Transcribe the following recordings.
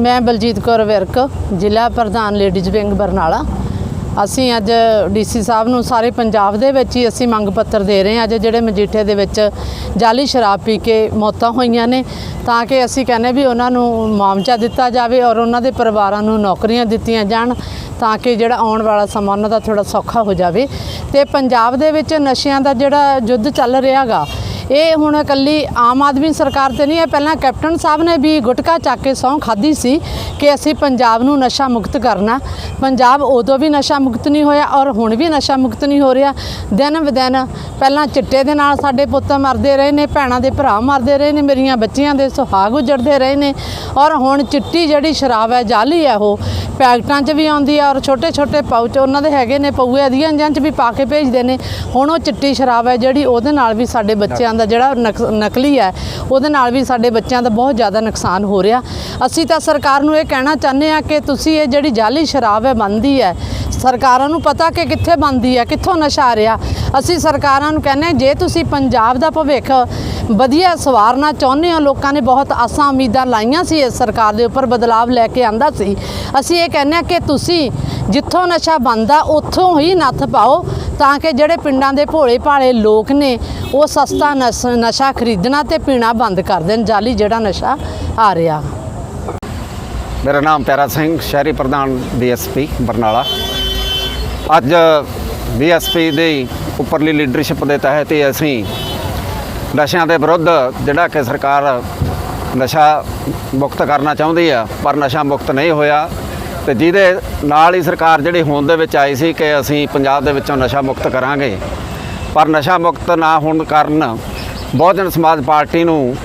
ਮੈਂ ਬਲਜੀਤ ਕੌਰ ਵਿਰਕ, ਜ਼ਿਲ੍ਹਾ ਪ੍ਰਧਾਨ ਲੇਡੀਜ਼ ਵਿੰਗ ਬਰਨਾਲਾ। ਅਸੀਂ ਅੱਜ ਡੀਸੀ ਸਾਹਿਬ ਨੂੰ ਸਾਰੇ ਪੰਜਾਬ ਦੇ ਵਿੱਚ ਹੀ ਅਸੀਂ ਮੰਗ ਪੱਤਰ ਦੇ ਰਹੇ ਹਾਂ। ਅੱਜ ਜਿਹੜੇ ਮਜੀਠੇ ਦੇ ਵਿੱਚ ਜਾਲੀ ਸ਼ਰਾਬ ਪੀ ਕੇ ਮੌਤਾਂ ਹੋਈਆਂ ਨੇ, ਤਾਂ ਕਿ ਅਸੀਂ ਕਹਿੰਦੇ ਵੀ ਉਹਨਾਂ ਨੂੰ ਮੁਆਵਜ਼ਾ ਦਿੱਤਾ ਜਾਵੇ ਔਰ ਉਹਨਾਂ ਦੇ ਪਰਿਵਾਰਾਂ ਨੂੰ ਨੌਕਰੀਆਂ ਦਿੱਤੀਆਂ ਜਾਣ, ਤਾਂ ਕਿ ਜਿਹੜਾ ਆਉਣ ਵਾਲਾ ਸਮਾਂ ਉਹਨਾਂ ਦਾ ਥੋੜਾ ਸੌਖਾ ਹੋ ਜਾਵੇ। ਤੇ ਪੰਜਾਬ ਦੇ ਵਿੱਚ ਨਸ਼ਿਆਂ ਦਾ ਜਿਹੜਾ ਯੁੱਧ ਚੱਲ ਰਿਹਾਗਾ ਇਹ ਹੁਣ ਇਕੱਲੀ ਆਮ ਆਦਮੀ ਸਰਕਾਰ ਤੇ ਨਹੀਂ ਹੈ ਪਹਿਲਾਂ ਕੈਪਟਨ ਸਾਹਿਬ ਨੇ ਵੀ ਗੁਟਕਾ ਚੱਕ ਕੇ ਸਹੁੰ ਖਾਧੀ ਸੀ ਕਿ ਅਸੀਂ ਪੰਜਾਬ ਨੂੰ ਨਸ਼ਾ ਮੁਕਤ ਕਰਨਾ। ਪੰਜਾਬ ਉਦੋਂ ਵੀ ਨਸ਼ਾ ਮੁਕਤ ਨਹੀਂ ਹੋਇਆ ਔਰ ਹੁਣ ਵੀ ਨਸ਼ਾ ਮੁਕਤ ਨਹੀਂ ਹੋ ਰਿਹਾ। ਦਿਨ ਬਦਿਨ ਪਹਿਲਾਂ ਚਿੱਟੇ ਦੇ ਨਾਲ ਸਾਡੇ ਪੁੱਤ ਮਰਦੇ ਰਹੇ ਨੇ, ਭੈਣਾਂ ਦੇ ਭਰਾ ਮਰਦੇ ਰਹੇ ਨੇ, ਮੇਰੀਆਂ ਬੱਚੀਆਂ ਦੇ ਸੁਹਾਗ ਉਜੜਦੇ ਰਹੇ ਨੇ। ਔਰ ਹੁਣ ਚਿੱਟੀ ਜਿਹੜੀ ਸ਼ਰਾਬ ਹੈ, ਜਾਲੀ ਹੈ ਉਹ ਪੈਕਟਾਂ 'ਚ ਵੀ ਆਉਂਦੀ ਆ ਔਰ ਛੋਟੇ ਛੋਟੇ ਪਾਊਚ ਉਹਨਾਂ ਦੇ ਹੈਗੇ ਨੇ ਪਊਏ ਦੀਆਂ ਜਾਂ 'ਚ ਵੀ ਪਾ ਕੇ ਭੇਜਦੇ ਨੇ। ਹੁਣ ਉਹ ਚਿੱਟੀ ਸ਼ਰਾਬ ਹੈ ਜਿਹੜੀ ਉਹਦੇ ਨਾਲ ਵੀ ਸਾਡੇ ਬੱਚਿਆਂ ਦਾ ਜਿਹੜਾ ਨਕ- ਨਕਲੀ ਹੈ ਉਹਦੇ ਨਾਲ ਵੀ ਸਾਡੇ ਬੱਚਿਆਂ ਦਾ ਬਹੁਤ ਜ਼ਿਆਦਾ ਨੁਕਸਾਨ ਹੋ ਰਿਹਾ। ਅਸੀਂ ਤਾਂ ਸਰਕਾਰ ਨੂੰ ਇਹ ਕਹਿਣਾ ਚਾਹੁੰਦੇ ਆ ਕਿ ਤੁਸੀਂ ਇਹ ਜਿਹੜੀ ਜਾਲੀ ਸ਼ਰਾਬ ਹੈ ਬੰਦੀ ਹੈ ਸਰਕਾਰਾਂ ਨੂੰ ਪਤਾ ਕਿ ਕਿੱਥੇ ਬੰਦੀ ਹੈ ਕਿੱਥੋਂ ਨਸ਼ਾ ਆ ਰਿਹਾ। ਅਸੀਂ ਸਰਕਾਰਾਂ ਨੂੰ ਕਹਿੰਦੇ ਹਾਂ, ਜੇ ਤੁਸੀਂ ਪੰਜਾਬ ਦਾ ਭਵਿੱਖ ਵਧੀਆ ਸਵਾਰਨਾ ਚਾਹੁੰਦੇ ਹੋ। ਲੋਕਾਂ ਨੇ ਬਹੁਤ ਆਸਾਂ ਉਮੀਦਾਂ ਲਾਈਆਂ ਸੀ ਇਸ ਸਰਕਾਰ ਦੇ ਉੱਪਰ ਬਦਲਾਵ ਲੈ ਕੇ ਆਂਦਾ ਸੀ। ਅਸੀਂ ਇਹ ਕਹਿੰਦੇ ਹਾਂ ਕਿ ਤੁਸੀਂ ਜਿੱਥੋਂ ਨਸ਼ਾ ਬੰਦਾ ਉੱਥੋਂ ਹੀ ਨੱਥ ਪਾਓ ਤਾਂ ਕਿ ਜਿਹੜੇ ਪਿੰਡਾਂ ਦੇ ਭੋਲੇ ਭਾਲੇ ਲੋਕ ਨੇ, ਉਹ ਸਸਤਾ ਨਸ- ਨਸ਼ਾ ਖਰੀਦਣਾ ਤੇ ਪੀਣਾ ਬੰਦ ਕਰ ਦੇਣ, ਜਾਲੀ ਜਿਹੜਾ ਨਸ਼ਾ ਆ ਰਿਹਾ। ਮੇਰਾ ਨਾਮ ਪਿਆਰਾ ਸਿੰਘ, ਸ਼ਹਿਰੀ ਪ੍ਰਧਾਨ ਬੀਐਸਪੀ ਬਰਨਾਲਾ। ਅੱਜ ਬੀਐਸਪੀ ਦੇ ਉੱਪਰਲੀ ਲੀਡਰਸ਼ਿਪ ਦੇ ਤਹਿਤ ਹੀ ਅਸੀਂ ਨਸ਼ਿਆਂ ਦੇ ਵਿਰੁੱਧ ਜਿਹੜਾ ਕਿ ਸਰਕਾਰ ਨਸ਼ਾ ਮੁਕਤ ਕਰਨਾ ਚਾਹੁੰਦੀ ਆ, ਪਰ ਨਸ਼ਾ ਮੁਕਤ ਨਹੀਂ ਹੋਇਆ। ਤੇ ਜਿਹਦੇ ਨਾਲ ਹੀ ਸਰਕਾਰ ਜਿਹੜੀ ਹੋਂਦ ਦੇ ਵਿੱਚ ਆਈ ਸੀ ਕਿ ਅਸੀਂ ਪੰਜਾਬ ਦੇ ਵਿੱਚੋਂ ਨਸ਼ਾ ਮੁਕਤ ਕਰਾਂਗੇ। ਪਰ ਨਸ਼ਾ ਮੁਕਤ ਨਾ ਹੋਣ ਕਾਰਨ ਬਹੁਜਨ ਸਮਾਜ ਪਾਰਟੀ ਨੂੰ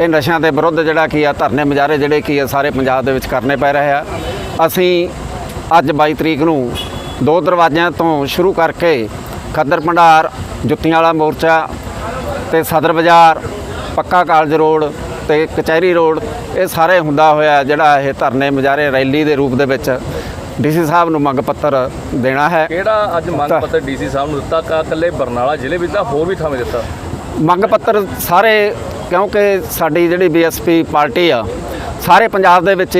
ਇਹ ਨਸ਼ਿਆਂ ਦੇ ਵਿਰੁੱਧ ਜਿਹੜਾ ਕੀ ਆ, ਧਰਨੇ ਮੁਜ਼ਾਹਰੇ ਜਿਹੜੇ ਕੀ ਆ, ਸਾਰੇ ਪੰਜਾਬ ਦੇ ਵਿੱਚ ਕਰਨੇ ਪੈ ਰਹੇ ਆ। ਅਸੀਂ ਅੱਜ 22 ਤਰੀਕ ਨੂੰ ਦੋ ਦਰਵਾਜ਼ਿਆਂ ਤੋਂ ਸ਼ੁਰੂ ਕਰਕੇ ਖੱਦਰ ਭੰਡਾਰ, ਜੁੱਤੀਆਂ ਵਾਲਾ ਮੋਰਚਾ ਤੇ ਸਦਰ ਬਾਜ਼ਾਰ ਪੱਕਾ ਕਾਲਜ ਰੋਡ ਤੇ ਕਚਹਿਰੀ ਰੋਡ ਇਹ ਸਾਰੇ ਹੁੰਦਾ ਹੋਇਆ ਜਿਹੜਾ ਇਹ ਧਰਨੇ ਮੁਜ਼ਾਹਰੇ ਰੈਲੀ ਦੇ ਰੂਪ ਦੇ ਵਿੱਚ ਡੀਸੀ ਸਾਹਿਬ ਨੂੰ ਮੰਗ ਪੱਤਰ ਦੇਣਾ ਹੈ। ਕਿਹੜਾ ਅੱਜ ਮੰਗ ਪੱਤਰ ਡੀਸੀ ਸਾਹਿਬ ਨੂੰ ਦਿੱਤਾ? ਕਾ ਇਕੱਲੇ ਬਰਨਾਲਾ ਜ਼ਿਲ੍ਹੇ ਵਿੱਚ ਤਾਂ ਹੋਰ ਵੀ ਥਾਵੇਂ ਦਿੱਤਾ। ਮੰਗ ਪੱਤਰ ਸਾਰੇ ਕਿਉਂਕਿ ਸਾਡੀ ਜਿਹੜੀ ਬੀਐਸਪੀ ਪਾਰਟੀ ਆ ਸਾਰੇ ਪੰਜਾਬ ਦੇ ਵਿੱਚ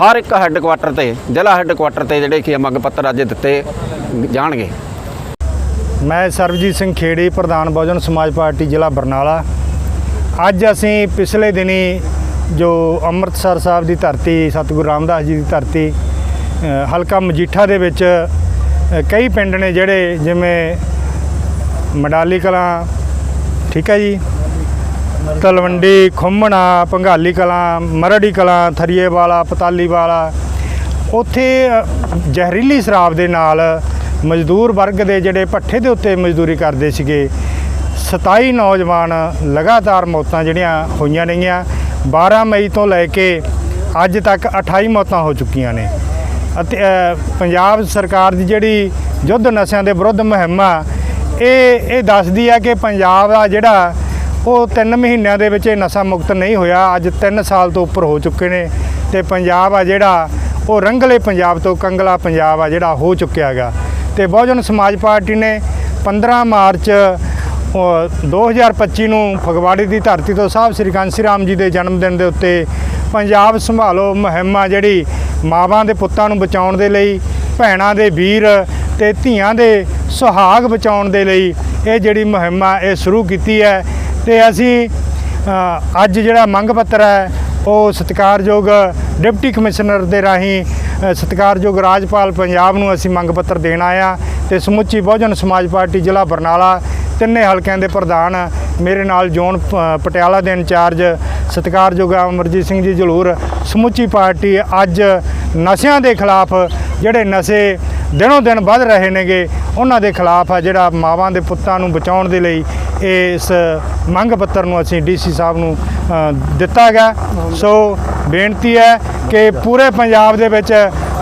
ਹਰ ਇੱਕ ਹੈੱਡਕੁਆਟਰ ਤੇ ਜ਼ਿਲ੍ਹਾ ਹੈੱਡਕੁਆਟਰ ਤੇ ਜਿਹੜੇ ਕੀ ਮੰਗ ਪੱਤਰ ਅੱਜ ਦਿੱਤੇ ਜਾਣਗੇ। ਮੈਂ ਸਰਬਜੀਤ ਸਿੰਘ ਖੇੜੀ, ਪ੍ਰਧਾਨ ਬਹੁਜਨ ਸਮਾਜ ਪਾਰਟੀ, ਜ਼ਿਲ੍ਹਾ ਬਰਨਾਲਾ। ਅੱਜ ਅਸੀਂ ਪਿਛਲੇ ਦਿਨੀ ਜੋ ਅੰਮ੍ਰਿਤਸਰ ਸਾਹਿਬ ਦੀ ਧਰਤੀ, ਸਤਿਗੁਰੂ ਰਾਮਦਾਸ ਜੀ ਦੀ ਧਰਤੀ ਹਲਕਾ ਮਜੀਠਾ ਦੇ ਵਿੱਚ ਕਈ ਪਿੰਡ ਨੇ ਜਿਹੜੇ ਜਿਵੇਂ ਮਡਾਲੀ ਕਲਾਂ, ਠੀਕ ਹੈ ਜੀ? ਤਲਵੰਡੀ, ਖੁੰਮਣਾ ਪੰਘਾਲੀ ਕਲਾਂ, ਮਰੜੀ ਕਲਾਂ, ਥਰੀਏ ਵਾਲਾ, ਪਤਾਲੀ ਵਾਲਾ, ਉੱਥੇ ਜ਼ਹਿਰੀਲੀ ਸ਼ਰਾਬ ਦੇ ਨਾਲ ਮਜ਼ਦੂਰ ਵਰਗ ਦੇ ਜਿਹੜੇ ਪੱਠੇ ਦੇ ਉੱਤੇ ਮਜ਼ਦੂਰੀ ਕਰਦੇ ਸੀਗੇ 27 ਨੌਜਵਾਨ ਲਗਾਤਾਰ ਮੌਤਾਂ ਜਿਹੜੀਆਂ ਹੋਈਆਂ ਨੇਗੀਆਂ 12 ਮਈ ਤੋਂ ਲੈ ਕੇ ਅੱਜ ਤੱਕ 28 ਮੌਤਾਂ ਹੋ ਚੁੱਕੀਆਂ ਨੇ। ਅਤੇ ਪੰਜਾਬ ਸਰਕਾਰ ਦੀ ਜਿਹੜੀ ਯੁੱਧ ਨਸ਼ਿਆਂ ਦੇ ਵਿਰੁੱਧ ਮੁਹਿੰਮ ਆ, ਇਹ ਇਹ ਦੱਸਦੀ ਆ ਕਿ ਪੰਜਾਬ ਦਾ ਜਿਹੜਾ ਉਹ 3 ਮਹੀਨਿਆਂ ਦੇ ਵਿੱਚ ਇਹ ਨਸ਼ਾ ਮੁਕਤ ਨਹੀਂ ਹੋਇਆ। ਅੱਜ 3 ਸਾਲ ਤੋਂ ਉੱਪਰ ਹੋ ਚੁੱਕੇ ਨੇ ਤੇ ਪੰਜਾਬ ਆ ਜਿਹੜਾ ਉਹ ਰੰਗਲੇ ਪੰਜਾਬ ਤੋਂ ਕੰਗਲਾ ਪੰਜਾਬ ਆ ਜਿਹੜਾ ਹੋ ਚੁੱਕਿਆ ਹੈਗਾ। ਤੇ ਬਹੁਜਨ ਸਮਾਜ ਪਾਰਟੀ ਨੇ 15 ਮਾਰਚ ਉਹ 2025 ਨੂੰ ਫਗਵਾੜੇ ਦੀ ਧਰਤੀ ਤੋਂ ਸਾਹਿਬ ਸ੍ਰੀ ਕਾਂਸੀ ਰਾਮ ਜੀ ਦੇ ਜਨਮ ਦਿਨ ਦੇ ਉੱਤੇ ਪੰਜਾਬ ਸੰਭਾਲੋ ਮੁਹਿੰਮ ਆ ਜਿਹੜੀ ਮਾਵਾਂ ਦੇ ਪੁੱਤਾਂ ਨੂੰ ਬਚਾਉਣ ਦੇ ਲਈ, ਭੈਣਾਂ ਦੇ ਵੀਰ ਤੇ ਧੀਆਂ ਦੇ ਸੁਹਾਗ ਬਚਾਉਣ ਦੇ ਲਈ ਇਹ ਜਿਹੜੀ ਮੁਹਿੰਮ ਆ ਇਹ ਸ਼ੁਰੂ ਕੀਤੀ ਹੈ ਤੇ ਅਸੀਂ ਅੱਜ ਜਿਹੜਾ ਮੰਗ ਪੱਤਰ ਹੈ ਉਹ ਸਤਿਕਾਰਯੋਗ ਡਿਪਟੀ ਕਮਿਸ਼ਨਰ ਦੇ ਰਾਹੀਂ ਸਤਿਕਾਰਯੋਗ ਰਾਜਪਾਲ ਪੰਜਾਬ ਨੂੰ ਅਸੀਂ ਮੰਗ ਪੱਤਰ ਦੇਣ ਆਇਆ ਤੇ ਸਮੁੱਚੀ ਬਹੁਜਨ ਸਮਾਜ ਪਾਰਟੀ ਜ਼ਿਲ੍ਹਾ ਬਰਨਾਲਾ, ਤਿੰਨੇ ਹਲਕਿਆਂ ਦੇ ਪ੍ਰਧਾਨ, ਮੇਰੇ ਨਾਲ ਜ਼ੋਨ ਪਟਿਆਲਾ ਦੇ ਇੰਚਾਰਜ ਸਤਿਕਾਰਯੋਗ ਅਮਰਜੀਤ ਸਿੰਘ ਜੀ ਜਲੂਰ, ਸਮੁੱਚੀ ਪਾਰਟੀ ਅੱਜ ਨਸ਼ਿਆਂ ਦੇ ਖਿਲਾਫ, ਜਿਹੜੇ ਨਸ਼ੇ ਦਿਨੋਂ ਦਿਨ ਵੱਧ ਰਹੇ ਨੇਗੇ, ਉਹਨਾਂ ਦੇ ਖਿਲਾਫ ਆ ਜਿਹੜਾ ਮਾਵਾਂ ਦੇ ਪੁੱਤਾਂ ਨੂੰ ਬਚਾਉਣ ਦੇ ਲਈ ਇਸ ਮੰਗ ਪੱਤਰ ਨੂੰ ਅਸੀਂ ਡੀਸੀ ਸਾਹਿਬ ਨੂੰ ਦਿੱਤਾ ਗਿਆ। ਸੋ ਬੇਨਤੀ ਹੈ ਕਿ ਪੂਰੇ ਪੰਜਾਬ ਦੇ ਵਿੱਚ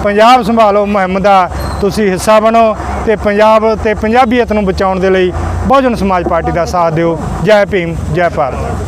ਪੰਜਾਬ ਸੰਭਾਲੋ ਮੁਹਿੰਮ ਦਾ ਤੁਸੀਂ ਹਿੱਸਾ ਬਣੋ ਤੇ ਪੰਜਾਬ ਤੇ ਪੰਜਾਬੀਅਤ ਨੂੰ ਬਚਾਉਣ ਦੇ ਲਈ ਬਹੁਜਨ ਸਮਾਜ ਪਾਰਟੀ ਦਾ ਸਾਥ ਦਿਓ। ਜੈ ਭੀਮ, ਜੈ ਭਾਰਤ।